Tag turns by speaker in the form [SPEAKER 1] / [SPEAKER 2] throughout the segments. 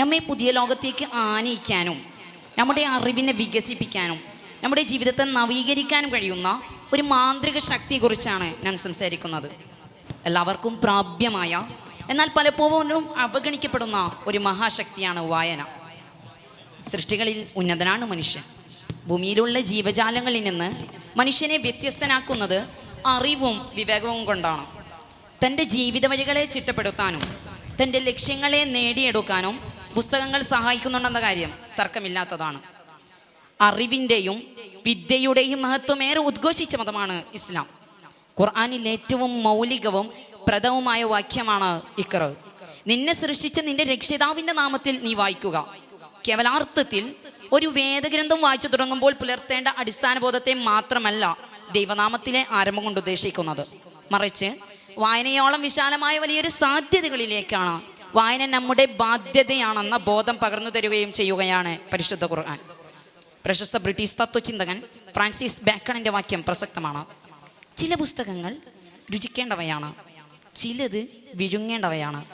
[SPEAKER 1] നമ്മെ പുതിയ ലോകത്തേക്ക് ആനയിക്കാനും നമ്മുടെ അറിവിനെ വികസിപ്പിക്കാനും നമ്മുടെ ജീവിതത്തെ നവീകരിക്കാനും കഴിയുന്ന ഒരു മാന്ത്രിക ശക്തിയെക്കുറിച്ചാണ് ഞാൻ സംസാരിക്കുന്നത്. എല്ലാവർക്കും പ്രാപ്യമായ എന്നാൽ പലപ്പോഴും അവഗണിക്കപ്പെടുന്ന ഒരു മഹാശക്തിയാണ് വായന. സൃഷ്ടികളിൽ ഉന്നതനാണ് മനുഷ്യൻ. ഭൂമിയിലുള്ള ജീവജാലങ്ങളിൽ നിന്ന് മനുഷ്യനെ വ്യത്യസ്തനാക്കുന്നത് അറിവും വിവേകവും കൊണ്ടാണ്. തന്റെ ജീവിത വഴികളെ ചിട്ടപ്പെടുത്താനും തന്റെ ലക്ഷ്യങ്ങളെ നേടിയെടുക്കാനും പുസ്തകങ്ങൾ സഹായിക്കുന്നുണ്ടെന്ന കാര്യം തർക്കമില്ലാത്തതാണ്. അറിവിന്റെയും വിദ്യയുടെയും മഹത്വമേറെ ഉദ്ഘോഷിച്ച മതമാണ് ഇസ്ലാം. ഖുർആാനിൽ ഏറ്റവും മൗലികവും പ്രദവുമായ വാക്യമാണ് ഇക്റ നിന്നെ സൃഷ്ടിച്ച നിന്റെ രക്ഷിതാവിന്റെ നാമത്തിൽ നീ വായിക്കുക. കേവലാർത്ഥത്തിൽ ഒരു വേദഗ്രന്ഥം വായിച്ചു തുടങ്ങുമ്പോൾ പുലർത്തേണ്ട അടിസ്ഥാന ബോധത്തെ മാത്രമല്ല ദൈവനാമത്തിലെ ആരംഭം കൊണ്ട് ഉദ്ദേശിക്കുന്നത്. മറിച്ച് വായനയോളം വിശാലമായ വലിയൊരു സാധ്യതകളിലേക്കാണ് വായന നമ്മുടെ ബാധ്യതയാണെന്ന ബോധം പകർന്നു തരികയും ചെയ്യുകയാണ് പരിശുദ്ധ ഖുർആൻ. പ്രശസ്ത ബ്രിട്ടീഷ് തത്വചിന്തകൻ ഫ്രാൻസിസ് ബാക്കണിന്റെ വാക്യം പ്രസക്തമാണ്. ചില പുസ്തകങ്ങൾ രുചിക്കേണ്ടവയാണ് ചിലത് വിഴുങ്ങേണ്ടവയാണ്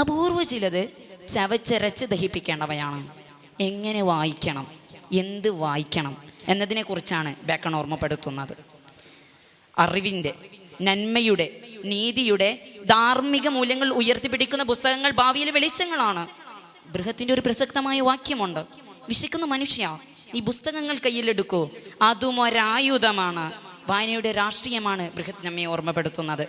[SPEAKER 1] അപൂർവ ചിലത് ചവച്ചരച്ച് ദഹിപ്പിക്കേണ്ടവയാണ്. എങ്ങനെ വായിക്കണം എന്ത് വായിക്കണം എന്നതിനെക്കുറിച്ചാണ് ബേക്കൺ ഓർമ്മപ്പെടുത്തുന്നത്. അറിവിന്റെ നന്മയുടെ നീതിയുടെ ധാർമ്മിക മൂല്യങ്ങൾ ഉയർത്തിപ്പിടിക്കുന്ന പുസ്തകങ്ങൾ ഭാവിയിലെ വെളിച്ചങ്ങളാണ്. ബൃഹത്തിന്റെ ഒരു പ്രസക്തമായ വാക്യമുണ്ട്. വിശക്കുന്ന മനുഷ്യ ഈ പുസ്തകങ്ങൾ കയ്യിലെടുക്കൂ. അതും ഒരായുധമാണ് വായനയുടെ രാഷ്ട്രീയമാണ് ബൃഹത് നമ്മെ ഓർമ്മപ്പെടുത്തുന്നത്.